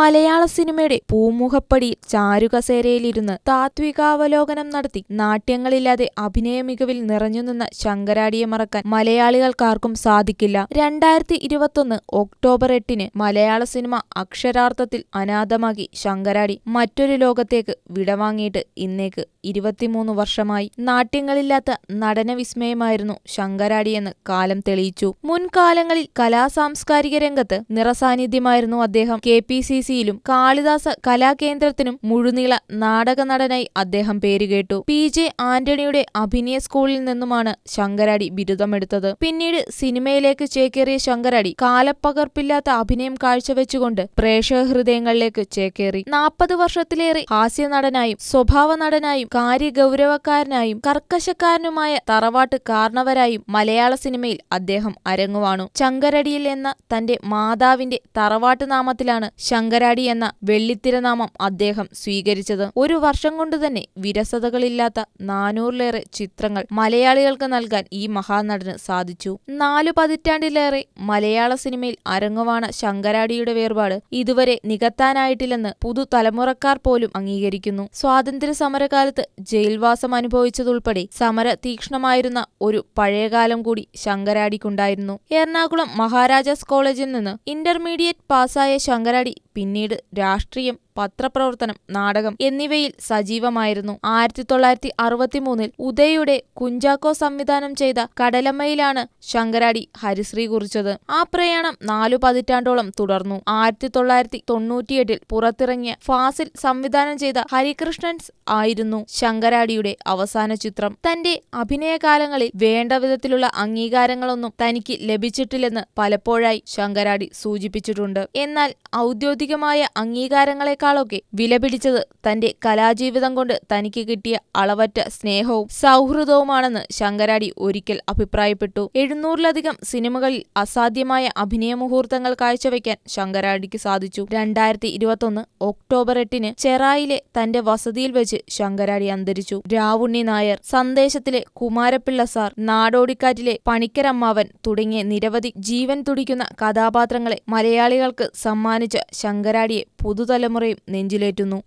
മലയാള സിനിമയുടെ പൂമുഖപ്പടിയിൽ ചാരുകസേരയിലിരുന്ന് താത്വികാവലോകനം നടത്തി നാട്യങ്ങളില്ലാതെ അഭിനയ മികവിൽ നിറഞ്ഞുനിന്ന ശങ്കരാടിയെ മറക്കാൻ മലയാളികൾക്കാർക്കും സാധിക്കില്ല. രണ്ടായിരത്തി ഇരുപത്തൊന്ന് ഒക്ടോബർ എട്ടിന് മലയാള സിനിമ അക്ഷരാർത്ഥത്തിൽ അനാഥമാക്കി ശങ്കരാടി മറ്റൊരു ലോകത്തേക്ക് വിടവാങ്ങിയിട്ട് ഇന്നേക്ക് ഇരുപത്തിമൂന്ന് വർഷമായി. നാട്യങ്ങളില്ലാത്ത നടനവിസ്മയമായിരുന്നു ശങ്കരാടിയെന്ന് കാലം തെളിയിച്ചു. മുൻകാലങ്ങളിൽ കലാസാംസ്കാരിക രംഗത്ത് നിറസാന്നിധ്യമായിരുന്നു അദ്ദേഹം. കെ പി സി സിയിലും കാളിദാസ കലാകേന്ദ്രത്തിനും മുഴുനീള നാടക നടനായി അദ്ദേഹം പേരുകേട്ടു പി ജെ ആന്റണിയുടെ അഭിനയ സ്കൂളിൽ നിന്നുമാണ് ശങ്കരാടി ബിരുദമെടുത്തത്. പിന്നീട് സിനിമയിലേക്ക് ചേക്കേറിയ ശങ്കരാടി കാലപ്പകർപ്പില്ലാത്ത അഭിനയം കാഴ്ചവെച്ചുകൊണ്ട് പ്രേക്ഷക ഹൃദയങ്ങളിലേക്ക് ചേക്കേറി. നാൽപ്പത് വർഷത്തിലേറെ ഹാസ്യ നടനായും സ്വഭാവ നടനായും കാര്യഗൗരവക്കാരനായും കർക്കശക്കാരനുമായ തറവാട്ട് കാരണവരായും മലയാള സിനിമയിൽ അദ്ദേഹം അരങ്ങുവാണു. ശങ്കരടിയിൽ എന്ന തന്റെ മാതാവിന്റെ തറവാട്ട് നാമത്തിലാണ് ശങ്കരാടി എന്ന വെള്ളിത്തിരനാമം അദ്ദേഹം സ്വീകരിച്ചത്. ഒരു വർഷം കൊണ്ട് തന്നെ വിരസതകളില്ലാത്ത നാനൂറിലേറെ ചിത്രങ്ങൾ മലയാളികൾക്ക് നൽകാൻ ഈ മഹാനടന് സാധിച്ചു. നാലു പതിറ്റാണ്ടിലേറെ മലയാള സിനിമയിൽ അരങ്ങുവാണ ശങ്കരാടിയുടെ വേർപാട് ഇതുവരെ നികത്താനായിട്ടില്ലെന്ന് പുതുതലമുറക്കാർ പോലും അംഗീകരിക്കുന്നു. സ്വാതന്ത്ര്യ സമരകാലത്ത് ജയിൽവാസം അനുഭവിച്ചതുൾപ്പെടെ സമര തീക്ഷ്ണമായിരുന്ന ഒരു പഴയകാലം കൂടി ശങ്കരാടിക്കുണ്ടായിരുന്നു. എറണാകുളം മഹാരാജാസ് കോളേജിൽ നിന്ന് ഇന്റർമീഡിയറ്റ് പാസായ ശങ്കരാടി പിന്നീട് രാഷ്ട്രീയം പത്രപ്രവർത്തനം നാടകം എന്നിവയിൽ സജീവമായിരുന്നു. ആയിരത്തി തൊള്ളായിരത്തി അറുപത്തിമൂന്നിൽ ഉദയുടെ കുഞ്ചാക്കോ സംവിധാനം ചെയ്ത കടലമ്മയിലാണ് ശങ്കരാടി ഹരിശ്രീ കുറിച്ചത്. ആ പ്രയാണം നാലു പതിറ്റാണ്ടോളം തുടർന്നു. ആയിരത്തി തൊള്ളായിരത്തി തൊണ്ണൂറ്റിയെട്ടിൽ പുറത്തിറങ്ങിയ ഫാസിൽ സംവിധാനം ചെയ്ത ഹരികൃഷ്ണൻസ് ആയിരുന്നു ശങ്കരാടിയുടെ അവസാന ചിത്രം. തന്റെ അഭിനയകാലങ്ങളിൽ വേണ്ട വിധത്തിലുള്ള അംഗീകാരങ്ങളൊന്നും തനിക്ക് ലഭിച്ചിട്ടില്ലെന്ന് പലപ്പോഴായി ശങ്കരാടി സൂചിപ്പിച്ചിട്ടുണ്ട്. എന്നാൽ ഔദ്യോഗികമായ അംഗീകാരങ്ങളെക്കാളൊക്കെ വിലപിടിച്ചത് തന്റെ കലാജീവിതം കൊണ്ട് തനിക്ക് കിട്ടിയ അളവറ്റ സ്നേഹവും സൗഹൃദവുമാണെന്ന് ശങ്കരാടി ഒരിക്കൽ അഭിപ്രായപ്പെട്ടു. എഴുന്നൂറിലധികം സിനിമകളിൽ അസാധ്യമായ അഭിനയ മുഹൂർത്തങ്ങൾ കാഴ്ചവെക്കാൻ ശങ്കരാടിക്ക് സാധിച്ചു. രണ്ടായിരത്തി ഇരുപത്തൊന്ന് ഒക്ടോബർ എട്ടിന് ചെറായിലെ തന്റെ വസതിയിൽ വെച്ച് ശങ്കരാടി അന്തരിച്ചു. രാവുണ്ണി നായർ സന്ദേശത്തിലെ കുമാരപ്പിള്ള സാർ നാടോടിക്കാറ്റിലെ പണിക്കരമ്മാവൻ തുടങ്ങിയ നിരവധി ജീവൻ തുടിക്കുന്ന കഥാപാത്രങ്ങളെ മലയാളികൾക്ക് സമ്മാനിച്ച ശങ്കരാടിയെ പുതുതലമുറയും നെഞ്ചിലേറ്റുന്നു